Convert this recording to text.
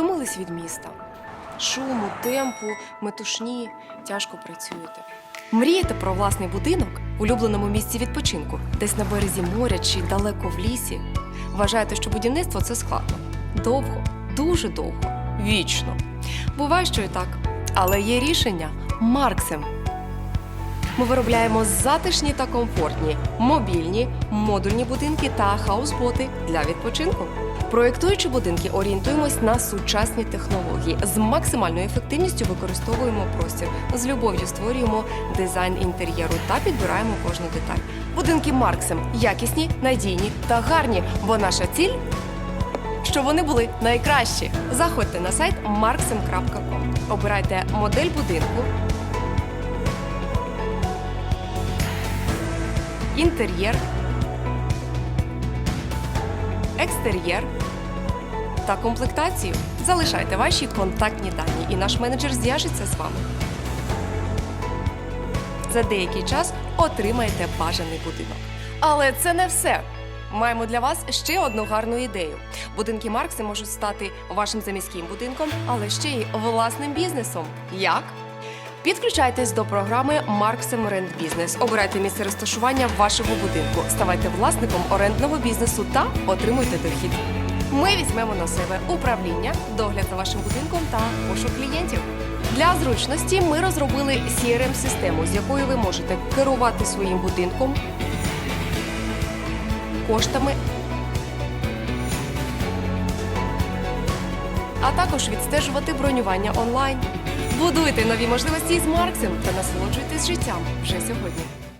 Втомились від міста. Шуму, темпу, метушні, тяжко працюєте. Мрієте про власний будинок в улюбленому місці відпочинку, десь на березі моря чи далеко в лісі. Вважаєте, що будівництво це складно. Довго, дуже довго, вічно. Буває, що і так. Але є рішення Марксем. Ми виробляємо затишні та комфортні, мобільні, модульні будинки та хаусботи для відпочинку. Проєктуючи будинки, орієнтуємось на сучасні технології. З максимальною ефективністю використовуємо простір. З любов'ю створюємо дизайн інтер'єру та підбираємо кожну деталь. Будинки Марксем якісні, надійні та гарні, бо наша ціль щоб вони були найкращі. Заходьте на сайт marksem.com, обирайте модель будинку, інтер'єр, екстер'єр та комплектацію. Залишайте ваші контактні дані, і наш менеджер зв'яжеться з вами. За деякий час отримаєте бажаний будинок. Але це не все. Маємо для вас ще одну гарну ідею. Будинки Маркси можуть стати вашим заміським будинком, але ще й власним бізнесом. Як? Підключайтесь до програми Марксем Рент Бізнес. Обирайте місце розташування вашого будинку, ставайте власником орендного бізнесу та отримуйте дохід. Ми візьмемо на себе управління, догляд за вашим будинком та пошук клієнтів. Для зручності ми розробили crm систему з якою ви можете керувати своїм будинком, коштами, а також відстежувати бронювання онлайн. Будуйте нові можливості з Марксом та насолоджуйтесь життям вже сьогодні.